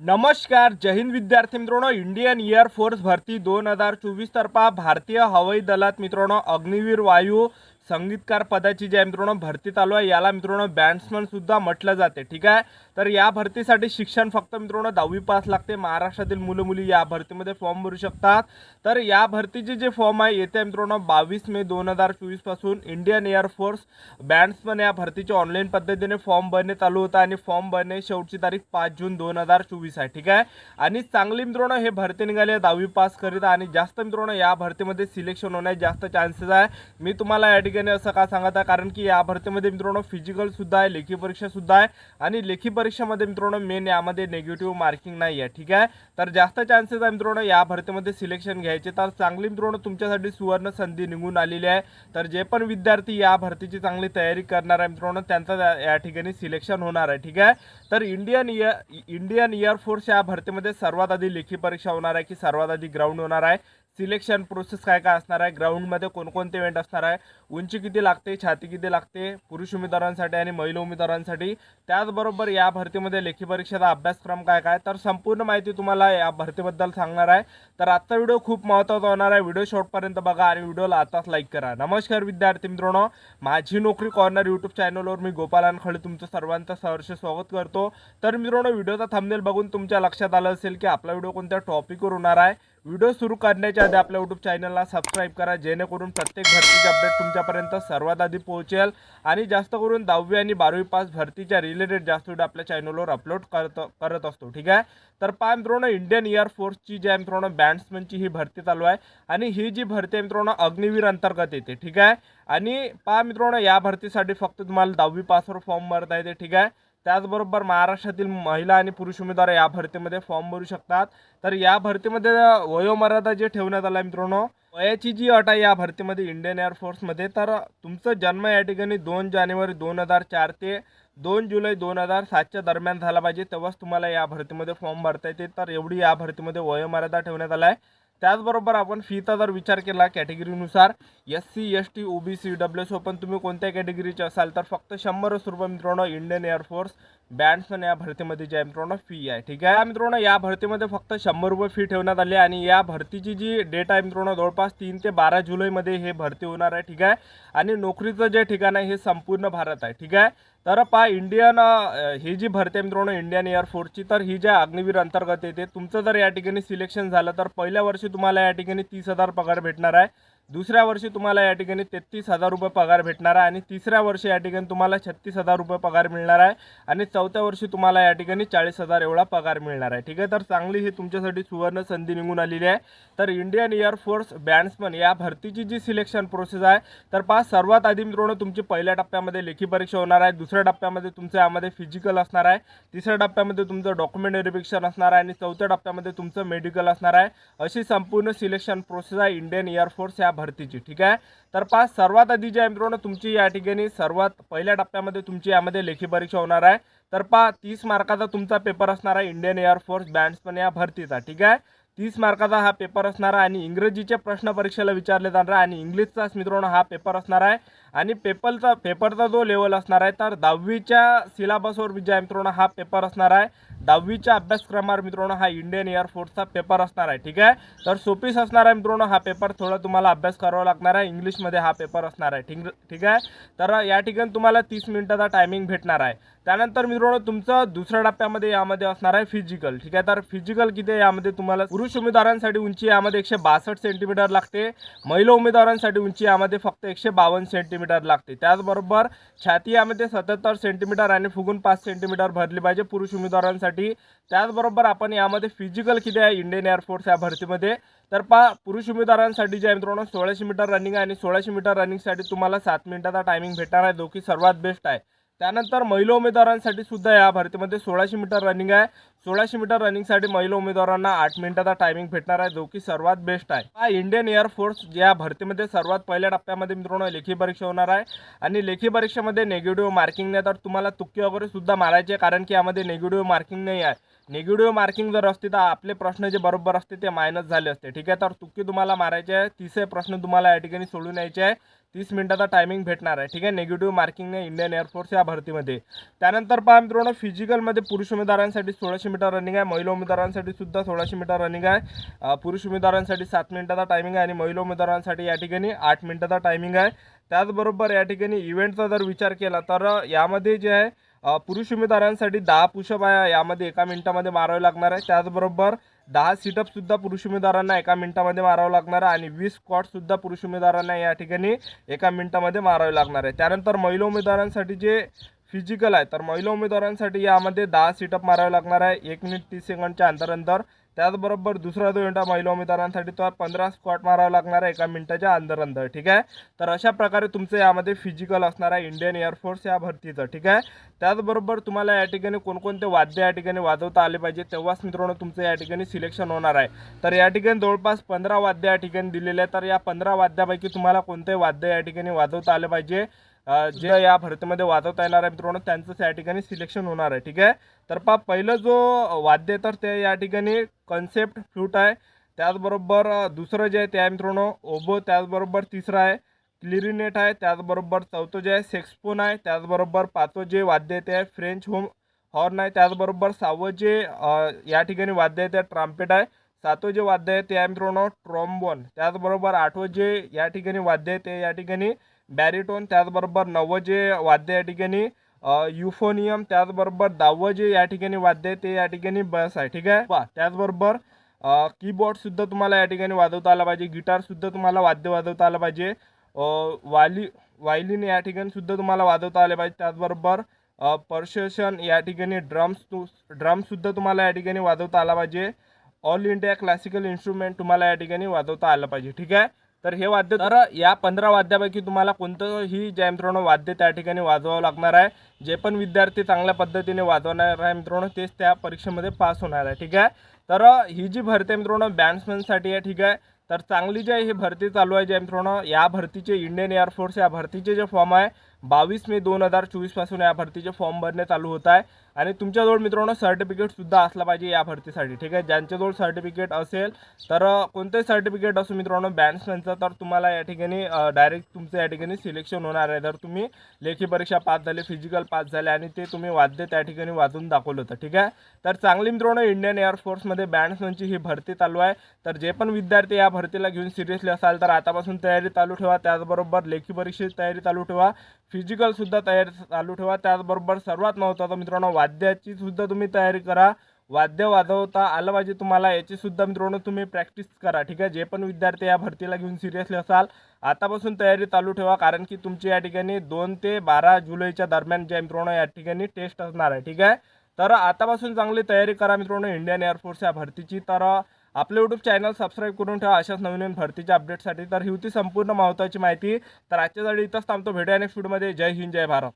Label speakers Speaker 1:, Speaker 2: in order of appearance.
Speaker 1: नमस्कार जय हिंद विद्यार्थी मित्रांनो. इंडियन एअरफोर्स भरती दोन हजार चोवीस तर्फा भारतीय हवाई दलात मित्रांनो अग्निवीर वायू संगीतकार पदाची जी आहे मित्रांनो भरती चालू आहे. याला मित्रांनो बँड्समन सुद्धा म्हटलं जाते ठीक आहे? तर या भरतीसाठी शिक्षण फक्त मित्रांनो दहावी पास लागते. महाराष्ट्रातील मुलं मुली या भरतीमध्ये फॉर्म भरू शकतात. तर या भरतीचे जे फॉर्म आहे येत्या मित्रांनो बावीस मे दोन हजार चोवीसपासून इंडियन एअरफोर्स बँड्समन या भरतीचे ऑनलाईन पद्धतीने फॉर्म भरणे चालू होतं आणि फॉर्म भरणे शेवटची तारीख पाच जून दोन हजार चोवीस आहे ठीक आहे? आणि चांगली मित्रांनो हे भरती निघाली आहे दहावी पास करीत आणि जास्त मित्रांनो या भरतीमध्ये सिलेक्शन होण्याचे जास्त चान्सेस आहे. मी तुम्हाला या ठिकाणी असं का सांगत आहे? कारण की या भरतीमध्ये मित्रांनो फिजिकल सुद्धा आहे लेखी परीक्षा सुद्धा आहे आणि लेखी परीक्षेमध्ये मित्रांनो मेन यामध्ये नेगेटिव्ह मार्किंग नाही आहे ठीक आहे? तर जास्त चान्सेस आहे मित्रांनो या भरतीमध्ये सिलेक्शन घ्यायचे. तर चांगली मित्रांनो तुमच्यासाठी सुवर्ण संधी निघून आलेली आहे. तर जे पण विद्यार्थी या भरतीची चांगली तयारी करणार आहे मित्रांनो त्यांचं या- या ठिकाणी सिलेक्शन होणार आहे ठीक आहे? तर इंडियन एअर इंडियन एअरफोर्स या भरतीमध्ये सर्वात आधी लेखी परीक्षा होणार आहे की सर्वात आधी ग्राउंड होणार आहे? सिलेक्शन प्रोसेस काय काय असणार आहे? ग्राउंडमध्ये कोणकोणते इव्हेंट असणार आहे? उंची किती लागते? छाती किती लागते? पुरुष उमेदवारांसाठी आणि महिला उमेदवारांसाठी. त्याचबरोबर या भरतीमध्ये लेखी परीक्षेचा अभ्यासक्रम काय काय? तर संपूर्ण माहिती तुम्हाला या भरतीबद्दल सांगणार आहे. तर आजचा व्हिडिओ खूप महत्त्वाचा होणार आहे. व्हिडिओ शॉर्टपर्यंत बघा आणि व्हिडिओला आताच लाईक करा. नमस्कार विद्यार्थी मित्रांनो. माझी नोकरी कॉर्नर यूट्यूब चॅनलवर मी गोपाल खळे तुमचं सर्वांचं सहर्ष स्वागत करतो. तर मित्रांनो व्हिडिओचा थंबनेल बघून तुमच्या लक्षात आलं असेल की आपला व्हिडिओ कोणत्या टॉपिकवर होणार आहे? व्हिडिओ सुरू करण्याच्या आधी आपल्या यूट्यूब चॅनलला सबस्क्राईब करा जेणेकरून प्रत्येक भरतीचे अपडेट तुमच्यापर्यंत सर्वात आधी पोहोचेल. आणि जास्त करून दहावी आणि बारावी पास भरतीच्या रिलेटेड जास्त व्हिडिओ आपल्या चॅनलवर अपलोड करत करत असतो ठीक आहे? तर पहा मित्रांनो इंडियन एअरफोर्सची जी आहे मित्रांनो बँड्समनची ही भरती चालू आहे. आणि ही जी भरती आहे मित्रांनो अग्निवीर अंतर्गत येते ठीक आहे? आणि पहा मित्रांनो या भरतीसाठी फक्त तुम्हाला दहावी पासवर फॉर्म भरता येते ठीक आहे? त्याचबरोबर महाराष्ट्रातील महिला आणि पुरुष उमेदवार या भरतीमध्ये फॉर्म भरू शकतात. तर या भरतीमध्ये वयोमर्यादा जे ठेवण्यात आला आहे मित्रांनो वयाची जी अट आहे या भरतीमध्ये इंडियन एअरफोर्समध्ये तर तुमचं जन्म या ठिकाणी दोन जानेवारी दोन हजार चार ते दोन जुलै दोन हजार सातच्या दरम्यान झाला पाहिजे तेव्हाच तुम्हाला या भरतीमध्ये फॉर्म भरता येते तर एवढी या भरतीमध्ये वयोमर्यादा ठेवण्यात आला आहे त्याचबरोबर आपण फीचा जर विचार केला कॅटेगरीनुसार S C S T O B C W S पण तुम्ही कोणत्या कॅटेगरीचे असाल तर फक्त शंभरच रुपये मित्रांनो इंडियन एअरफोर्स बँड्समन या भरतीमध्ये जे आहे मित्रांनो फी आहे. ठीक आहे? मित्रांनो या भरतीमध्ये फक्त शंभर रुपये फी ठेवण्यात आली आणि या भरतीची जी डेट आहे मित्रांनो जवळपास तीन ते बारा जुलैमध्ये हे भरती होणार आहे. ठीक आहे? आणि नोकरीचं जे ठिकाण आहे हे संपूर्ण भारत आहे. ठीक आहे? तर पहा इंडियन ही जी भरती आहे मित्रांनो इंडियन एअरफोर्सची तर ही ज्या अग्निवीर अंतर्गत येते तुमचं जर या ठिकाणी सिलेक्शन झालं तर पहिल्या वर्षी तुम्हाला या ठिकाणी तीस हजार पगार भेटणार आहे. दुसऱ्या वर्षी तुम्हाला या ठिकाणी तेहतीस हजार रुपये पगार भेटणार आहे आणि तिसऱ्या वर्षी या ठिकाणी तुम्हाला छत्तीस हजार रुपये पगार मिळणार आहे आणि चौथ्या वर्षी तुम्हाला या ठिकाणी चाळीस हजार एवढा पगार मिळणार आहे. ठीक आहे तर चांगली ही तुमच्यासाठी सुवर्ण संधी निघून आलेली आहे. तर इंडियन एअरफोर्स बँड्समन या भरतीची जी सिलेक्शन प्रोसेस आहे तर पाच सर्वात आधी मित्रांनो तुमची पहिल्या टप्प्यामध्ये लेखी परीक्षा होणार आहे दुसऱ्या टप्प्यामध्ये तुमचं यामध्ये फिजिकल असणार आहे तिसऱ्या टप्प्यामध्ये तुमचं डॉक्युमेंट व्हेरिफिकेशन असणार आहे आणि चौथ्या टप्प्यामध्ये तुमचं मेडिकल असणार आहे. अशी संपूर्ण सिलेक्शन प्रोसेस आहे इंडियन एअरफोर्स या भरतीची ठीक आहे? तर पहा सर्वात आधी जे आहे मित्रांनो तुमची या ठिकाणी सर्वात पहिल्या टप्प्यामध्ये तुमची यामध्ये लेखी परीक्षा होणार आहे. तर पहा तीस मार्काचा तुमचा पेपर असणार आहे इंडियन एअरफोर्स बँड्समन या भरतीचा ठीक आहे? तीस मार्काचा हा पेपर असणार आहे आणि इंग्रजीच्या प्रश्न परीक्षेला विचारले जाणार आहे आणि इंग्लिशचाच मित्रांनो हा पेपर असणार आहे. आणि पेपरचा पेपरचा जो लेवल असणार आहे तर दहावीच्या सिलेबसवर जे आहे मित्रांनो हा पेपर असणार आहे. दहावीच्या अभ्यासक्रमावर मित्रांनो हा इंडियन एअरफोर्सचा पेपर असणार आहे ठीक आहे? तर सोपीस असणार आहे मित्रांनो हा पेपर थोडा तुम्हाला अभ्यास करावा लागणार आहे. इंग्लिशमध्ये हा पेपर असणार आहे ठीक ठीक आहे? तर या ठिकाणी तुम्हाला तीस मिनिटाचा टायमिंग भेटणार आहे. त्यानंतर मित्रांनो तुमचं दुसऱ्या टप्प्यामध्ये यामध्ये असणार आहे फिजिकल ठीक आहे? तर फिजिकल किती यामध्ये तुम्हाला पुरुष उमेदवारांसाठी उंची यामध्ये एकशे बासष्ट सेंटीमीटर लागते. महिला उमेदवारांसाठी उंची यामध्ये फक्त एकशे बावन्न सेंटीमीटर लागते. त्याचबरोबर छाती यामध्ये सत्याहत्तर सेंटीमीटर आणि फुगून पाच सेंटीमीटर भरली पाहिजे पुरुष उमेदवारांसाठी. त्याचबरोबर आपण यामध्ये फिजिकल किती आहे? इंडियन एअरफोर्स या भरतीमध्ये. तर पहा पुरुष उमेदवारांसाठी जे आहे मित्रांनो सोळाशे मीटर रनिंग आहे आणि सोळाशे मीटर रनिंगसाठी तुम्हाला सात मिनिटाचा टायमिंग भेटणार आहे. जो की सर्वात बेस्ट आहे. त्यानंतर महिला उमेदवारांसाठी सुद्धा या भरतीमध्ये सोळाशे मीटर रनिंग आहे. सोळाशे मीटर रनिंगसाठी महिला उमेदवारांना आठ मिनिटाचा टायमिंग भेटणार आहे जो की सर्वात बेस्ट आहे. हा इंडियन एअरफोर्स या भरतीमध्ये सर्वात पहिल्या टप्प्यामध्ये मित्रांनो लेखी परीक्षा होणार आहे. आणि लेखी परीक्षेमध्ये नेगेटिव्ह मार्किंग नाही तर तुम्हाला तुक्की वगैरे सुद्धा मारायचे आहे कारण की यामध्ये नेगेटिव्ह मार्किंग नाही आहे. निगेटिव्ह मार्किंग जर असते तर आपले प्रश्न जे बरोबर असते ते मायनस झाले असते. ठीक आहे तर तुक्की तुम्हाला मारायचे आहे तिसरे प्रश्न तुम्हाला या ठिकाणी सोडून यायचे आहे. तीस मिनिटाचा टायमिंग भेटणार आहे. ठीक आहे निगेटिव्ह मार्किंगने इंडियन एअरफोर्स या भरतीमध्ये. त्यानंतर पहा मित्रांनो फिजिकलमध्ये पुरुष उमेदवारांसाठी सोळाशे मीटर रनिंग आहे. महिला उमेदवारांसाठी सुद्धा सोळाशे मीटर रनिंग आहे. पुरुष उमेदवारांसाठी सात मिनिटाचा टायमिंग आहे आणि महिला उमेदवारांसाठी या ठिकाणी आठ मिनिटाचा टायमिंग आहे. त्याचबरोबर या ठिकाणी इव्हेंटचा जर विचार केला तर यामध्ये जे आहे पुरुष उमेदवारांसाठी दहा पुषप आहे. यामध्ये एका मिनिटामध्ये मारावे लागणार आहे. त्याचबरोबर दहा सिटअप सुद्धा पुरुष उमेदवारांना एका मिनिटामध्ये मारावं लागणार आहे आणि वीस स्कॉटसुद्धा पुरुष उमेदवारांना या ठिकाणी एका मिनिटामध्ये मारावे लागणार आहे. त्यानंतर महिला उमेदवारांसाठी जे फिजिकल आहे. तर महिला उमेदवारांसाठी यामध्ये दहा सिटअप मारावे लागणार आहे. एक मिनिट तीस सेकंडच्या अंतर त्याचबरोबर दुसरा जो इंटा महिला उमेदवारांसाठी तो पंधरा स्क्वॉट मारावा लागणार आहे एका मिनिटाच्या अंदर अंदर ठीक आहे? तर अशा प्रकारे तुमचं यामध्ये फिजिकल असणार आहे इंडियन एअरफोर्स या भरतीचं. ठीक आहे? त्याचबरोबर तुम्हाला या ठिकाणी कोणकोणते वाद्य या ठिकाणी वाजवता आले पाहिजे तेव्हाच मित्रांनो तुमचं या ठिकाणी सिलेक्शन होणार आहे. तर या ठिकाणी जवळपास पंधरा वाद्य या ठिकाणी दिलेले आहे तर या पंधरा वाद्यापैकी तुम्हाला कोणते वाद्य या ठिकाणी वाजवता आले पाहिजे जे या भरतीमध्ये वाजवता येणार आहे मित्रांनो त्यांचं या ठिकाणी सिलेक्शन होणार आहे ठीक आहे? तर पहा पहिलं जो वाद्य तर ते या ठिकाणी कन्सेप्ट फ्लूट आहे. त्याचबरोबर दुसरं जे आहे ते आहे मित्रांनो ओबो त्याचबरोबर तिसरं आहे क्लिरिनेट आहे त्याचबरोबर चौथं जे आहे सेक्सपोन आहे त्याचबरोबर पाचवं जे वाद्य आहे ते आहे फ्रेंच होम हॉर्न आहे त्याचबरोबर सहावं जे या ठिकाणी वाद्य आहे ते ट्राम्पेट आहे. सातवं जे वाद्य आहे ते आहे मित्रांनो ट्रॉम्बोन त्याचबरोबर आठवं जे या ठिकाणी वाद्य आहे ते या ठिकाणी बॅरिटोन त्याचबरोबर नवं जे वाद्य या ठिकाणी युफोनियम त्याचबरोबर दहावं जे या ठिकाणी वाद्य आहे ते या ठिकाणी बस आहे ठीक आहे? वा त्याचबरोबर कीबोर्ड सुद्धा तुम्हाला या ठिकाणी वाजवता आला पाहिजे गिटार सुद्धा तुम्हाला वाद्य वाजवता आलं पाहिजे वाली वायलिन या ठिकाणी सुद्धा तुम्हाला वाजवता आले पाहिजे त्याचबरोबर पर्शेशन या ठिकाणी ड्रम्स तू ड्रमसुद्धा तुम्हाला या ठिकाणी वाजवता आला पाहिजे ऑल इंडिया क्लासिकल इन्स्ट्रुमेंट तुम्हाला या ठिकाणी वाजवता आलं पाहिजे ठीक आहे? तर हे वाद्य तर या पंधरा वाद्यापैकी तुम्हाला कोणतंही जे मित्रांनो वाद्य त्या ठिकाणी वाजवावं लागणार आहे. जे पण विद्यार्थी चांगल्या पद्धतीने वाजवणार आहे मित्रांनो तेच त्या परीक्षेमध्ये पास होणार आहे. ठीक आहे? तर ही जी भरती आहे मित्रांनो बॅट्समॅनसाठी आहे. ठीक आहे? तर चांगली जी आहे ही भरती चालू आहे जे मित्रांनो या भरतीचे इंडियन एअरफोर्स या भरतीचे जे फॉर्म आहे बावीस मे दोन हजार चोवीसपासून या भरतीचे फॉर्म भरणे चालू होत आहे. आणि तुमच्याजवळ मित्रांनो सर्टिफिकेटसुद्धा असला पाहिजे या भरतीसाठी ठीक आहे? ज्यांच्याजवळ सर्टिफिकेट असेल तर कोणतंही सर्टिफिकेट असो मित्रांनो बॅट्समॅनचं तर तुम्हाला या ठिकाणी डायरेक्ट तुमचं या ठिकाणी सिलेक्शन होणार आहे. जर तुम्ही लेखी परीक्षा पास झाले फिजिकल पास झाले आणि ते तुम्ही वाद्य त्या ठिकाणी वाजून दाखवलं होतं ठीक आहे? तर चांगली मित्रांनो इंडियन एअरफोर्समध्ये बॅट्समॅनची ही भरती चालू आहे. तर जे पण विद्यार्थी या भरतीला घेऊन सिरियसली असाल तर आतापासून तयारी चालू ठेवा. त्याचबरोबर लेखी परीक्षेची तयारी चालू ठेवा. फिजिकलसुद्धा तयारी चालू ठेवा. त्याचबरोबर सर्वात महत्त्वाचं मित्रांनो वाद्याची सुद्धा तुम्ही तयारी करा. वाद्य वाजवता आलं पाहिजे तुम्हाला याचीसुद्धा मित्रांनो तुम्ही प्रॅक्टिस करा. ठीक आहे? जे पण विद्यार्थी या भरतीला घेऊन सिरियसली असाल आतापासून तयारी चालू ठेवा. कारण की तुमची या ठिकाणी दोन ते बारा जुलैच्या दरम्यान जे मित्रांनो या ठिकाणी टेस्ट असणार आहे. ठीक आहे? तर आतापासून चांगली तयारी करा मित्रांनो इंडियन एअरफोर्स या भरतीची. तर आपलं यूट्यूब चॅनल सबस्क्राईब करून ठेवा. अशाच नवीन नवीन भरतीच्या अपडेटसाठी तर ही होती संपूर्ण महत्त्वाची माहिती. तर आजच्यासाठी इथंच थांबतो. भेटूया नेक्स्ट व्हिडिओमध्ये जय हिंद जय भारत.